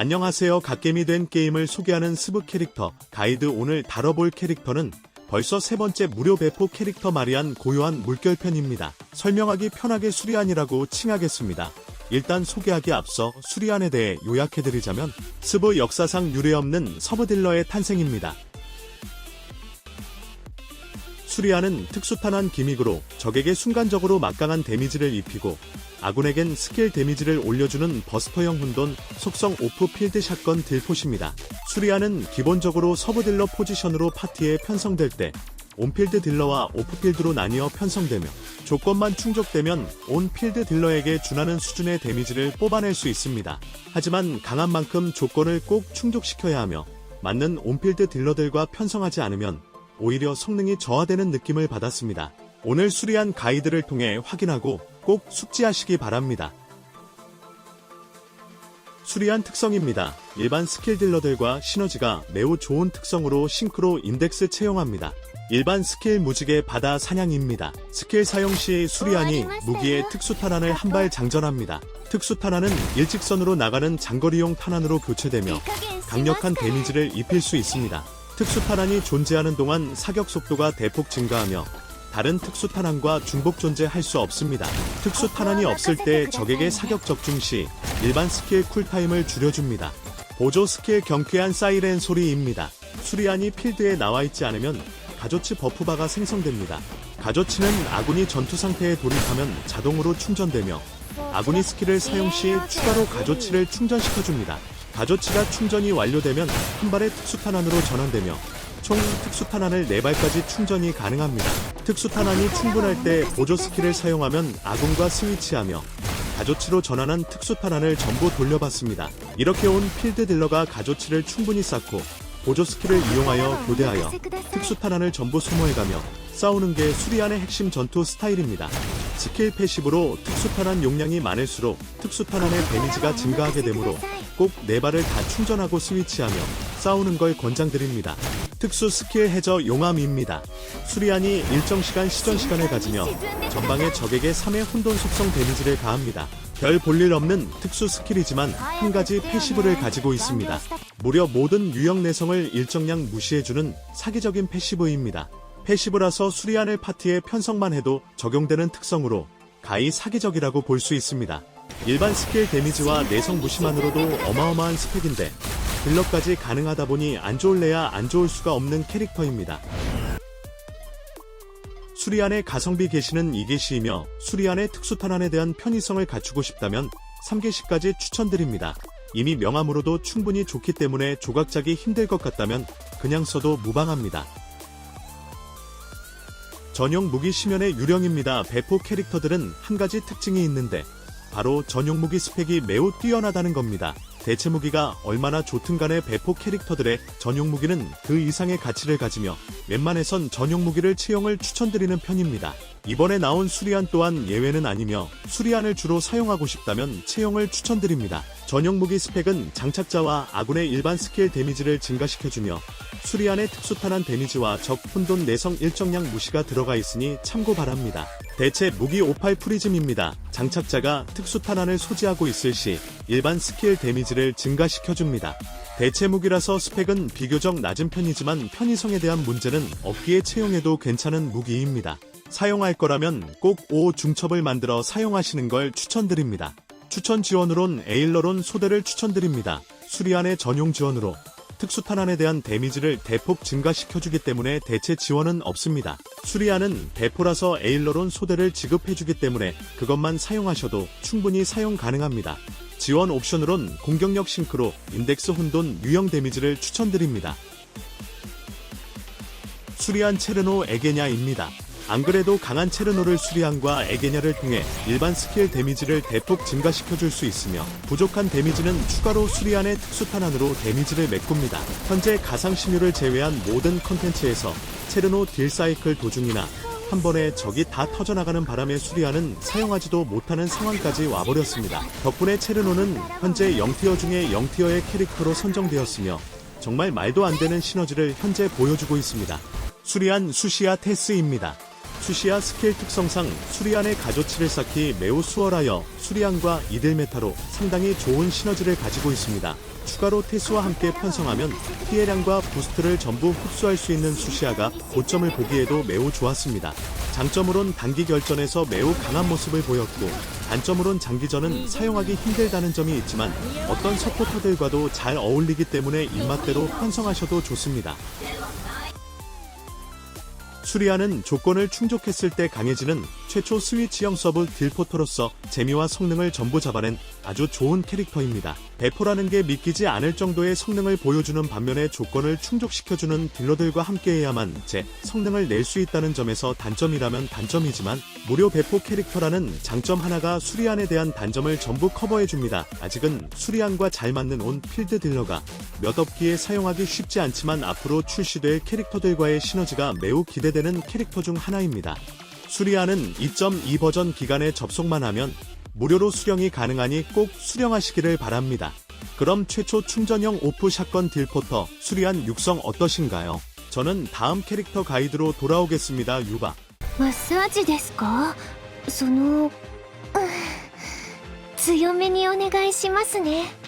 안녕하세요. 갓겜이 된 게임을 소개하는 스브 캐릭터 가이드 오늘 다뤄볼 캐릭터는 벌써 세 번째 무료 배포 캐릭터 마리안 고요한 물결편입니다. 설명하기 편하게 수리안이라고 칭하겠습니다. 일단 소개하기 앞서 수리안에 대해 요약해드리자면 스브 역사상 유례없는 서브 딜러의 탄생입니다. 수리아는 특수탄환 기믹으로 적에게 순간적으로 막강한 데미지를 입히고 아군에겐 스킬 데미지를 올려주는 버스터형 혼돈 속성 오프 필드 샷건 딜포시입니다. 수리아는 기본적으로 서브 딜러 포지션으로 파티에 편성될 때 온필드 딜러와 오프필드로 나뉘어 편성되며 조건만 충족되면 온필드 딜러에게 준하는 수준의 데미지를 뽑아낼 수 있습니다. 하지만 강한 만큼 조건을 꼭 충족시켜야 하며 맞는 온필드 딜러들과 편성하지 않으면 오히려 성능이 저하되는 느낌을 받았습니다. 오늘 수리한 가이드를 통해 확인하고 꼭 숙지하시기 바랍니다. 수리한 특성입니다. 일반 스킬 딜러들과 시너지가 매우 좋은 특성으로 싱크로 인덱스 채용합니다. 일반 스킬 무지개 바다 사냥입니다. 스킬 사용 시 수리안이 무기의 특수 탄환을 한 발 장전합니다. 특수 탄환은 일직선으로 나가는 장거리용 탄환으로 교체되며 강력한 데미지를 입힐 수 있습니다. 특수 탄환이 존재하는 동안 사격 속도가 대폭 증가하며 다른 특수 탄환과 중복 존재할 수 없습니다. 특수 탄환이 없을 때 적에게 사격 적중 시 일반 스킬 쿨타임을 줄여줍니다. 보조 스킬 경쾌한 사이렌 소리입니다. 수리안이 필드에 나와 있지 않으면 가조치 버프바가 생성됩니다. 가조치는 아군이 전투 상태에 돌입하면 자동으로 충전되며 아군이 스킬을 사용 시 추가로 가조치를 충전시켜줍니다. 가조치가 충전이 완료되면 한 발의 특수탄환으로 전환되며 총 특수탄환을 4발까지 충전이 가능합니다. 특수탄환이 충분할 때 보조 스킬을 사용하면 아군과 스위치하며 가조치로 전환한 특수탄환을 전부 돌려받습니다. 이렇게 온 필드 딜러가 가조치를 충분히 쌓고 보조 스킬을 이용하여 교대하여 특수탄환을 전부 소모해가며 싸우는 게 수리안의 핵심 전투 스타일입니다. 스킬 패시브로 특수탄환 용량이 많을수록 특수탄환의 데미지가 증가하게 되므로 꼭 네 발을 다 충전하고 스위치하며 싸우는 걸 권장드립니다. 특수 스킬 해저 용암입니다. 수리안이 일정 시간 시전 시간을 가지며 전방의 적에게 3의 혼돈 속성 데미지를 가합니다. 별 볼일 없는 특수 스킬이지만 한 가지 패시브를 가지고 있습니다. 무려 모든 유형 내성을 일정량 무시해주는 사기적인 패시브입니다. 패시브라서 수리안을 파티에 편성만 해도 적용되는 특성으로 가히 사기적이라고 볼 수 있습니다. 일반 스킬 데미지와 내성 무시만으로도 어마어마한 스펙인데 딜러까지 가능하다 보니 안 좋을래야 안 좋을 수가 없는 캐릭터입니다. 수리안의 가성비 게시는 2게시이며 수리안의 특수탄환에 대한 편의성을 갖추고 싶다면 3게시까지 추천드립니다. 이미 명함으로도 충분히 좋기 때문에 조각짜기 힘들 것 같다면 그냥 써도 무방합니다. 전용 무기 시면의 유령입니다. 배포 캐릭터들은 한 가지 특징이 있는데 바로 전용 무기 스펙이 매우 뛰어나다는 겁니다. 대체 무기가 얼마나 좋든 간에 배포 캐릭터들의 전용 무기는 그 이상의 가치를 가지며 웬만해선 전용 무기를 채용을 추천드리는 편입니다. 이번에 나온 수리안 또한 예외는 아니며 수리안을 주로 사용하고 싶다면 채용을 추천드립니다. 전용 무기 스펙은 장착자와 아군의 일반 스킬 데미지를 증가시켜주며 수리안의 특수탄환 데미지와 적 혼돈 내성 일정량 무시가 들어가 있으니 참고 바랍니다. 대체 무기 58 프리즘입니다. 장착자가 특수 탄환을 소지하고 있을 시 일반 스킬 데미지를 증가시켜줍니다. 대체 무기라서 스펙은 비교적 낮은 편이지만 편의성에 대한 문제는 없기에 채용해도 괜찮은 무기입니다. 사용할 거라면 꼭 5 중첩을 만들어 사용하시는 걸 추천드립니다. 추천 지원으론 에일러론 소대를 추천드립니다. 수리안의 전용 지원으로 특수탄환에 대한 데미지를 대폭 증가시켜주기 때문에 대체 지원은 없습니다. 수리안은 대포라서 에일러론 소대를 지급해주기 때문에 그것만 사용하셔도 충분히 사용 가능합니다. 지원 옵션으론 공격력 싱크로 인덱스 혼돈 유형 데미지를 추천드립니다. 수리안 체르노 에게냐입니다. 안 그래도 강한 체르노를 수리안과 에게냐를 통해 일반 스킬 데미지를 대폭 증가시켜줄 수 있으며 부족한 데미지는 추가로 수리안의 특수탄환으로 데미지를 메꿉니다. 현재 가상 신유를 제외한 모든 컨텐츠에서 체르노 딜 사이클 도중이나 한 번에 적이 다 터져나가는 바람에 수리안은 사용하지도 못하는 상황까지 와버렸습니다. 덕분에 체르노는 현재 0티어 중에 0티어의 캐릭터로 선정되었으며 정말 말도 안 되는 시너지를 현재 보여주고 있습니다. 수리안 수시아 테스입니다. 수시아 스킬 특성상 수리안의 가조치를 쌓기 매우 수월하여 수리안과 이들메타로 상당히 좋은 시너지를 가지고 있습니다. 추가로 태수와 함께 편성하면 피해량과 부스트를 전부 흡수할 수 있는 수시아가 고점을 보기에도 매우 좋았습니다. 장점으론 단기 결전에서 매우 강한 모습을 보였고 단점으론 장기전은 사용하기 힘들다는 점이 있지만 어떤 서포터들과도 잘 어울리기 때문에 입맛대로 편성하셔도 좋습니다. 수리아는 조건을 충족했을 때 강해지는 최초 스위치형 서브 딜포터로서 재미와 성능을 전부 잡아낸 아주 좋은 캐릭터입니다. 배포라는 게 믿기지 않을 정도의 성능을 보여주는 반면에 조건을 충족시켜주는 딜러들과 함께해야만 제 성능을 낼 수 있다는 점에서 단점이라면 단점이지만 무료 배포 캐릭터라는 장점 하나가 수리안에 대한 단점을 전부 커버해줍니다. 아직은 수리안과 잘 맞는 온 필드 딜러가 몇 업기에 사용하기 쉽지 않지만 앞으로 출시될 캐릭터들과의 시너지가 매우 기대되는 캐릭터 중 하나입니다. 수리아는 2.2 버전 기간에 접속만 하면 무료로 수령이 가능하니 꼭 수령하시기를 바랍니다. 그럼 최초 충전형 오프 샷건 딜포터 수리안 육성 어떠신가요? 저는 다음 캐릭터 가이드로 돌아오겠습니다. 유바. マッサージですかその、うん強めにお願いしますね